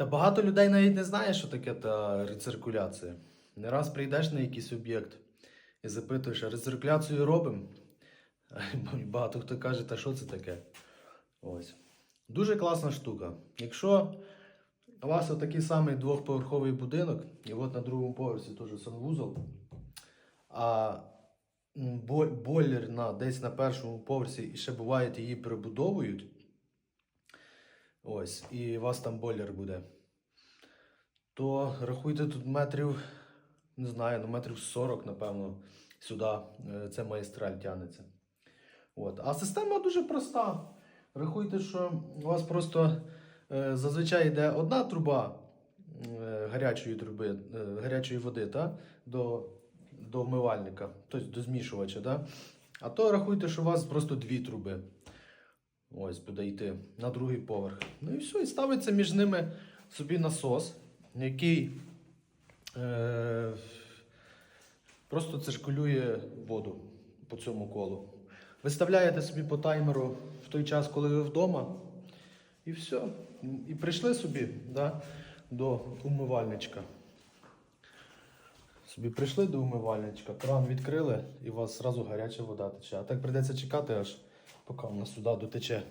Та багато людей навіть не знає, що таке та рециркуляція. Не раз прийдеш на якийсь об'єкт і запитуєш, а рециркуляцію робимо? Багато хто каже, та що це таке? Ось. Дуже класна штука. Якщо у вас отакий самий двохповерховий будинок, і от на другому поверсі теж санвузол, а бойлер на, десь на першому поверсі і ще буває, її перебудовують. Ось, і у вас там бойлер буде. То рахуйте тут метрів, не знаю, ну метрів 40, напевно, сюди е, це магістраль тягнеться. От. А система дуже проста. Рахуйте, що у вас просто е, зазвичай йде одна труба е, гарячої труби, гарячої води та, до, до вмивальника, тобто до змішувача. Да? А то рахуйте, що у вас просто дві труби. Ось буде йти на другий поверх. Ну і все, і ставиться між ними собі насос, який е, просто циркулює воду по цьому колу. Виставляєте собі по таймеру в той час, коли ви вдома, і все. І прийшли собі да, до умивальничка. Собі прийшли до умивальничка, кран відкрили і у вас зразу гаряча вода тече. А так прийдеться чекати, аж поки вона сюди дотече.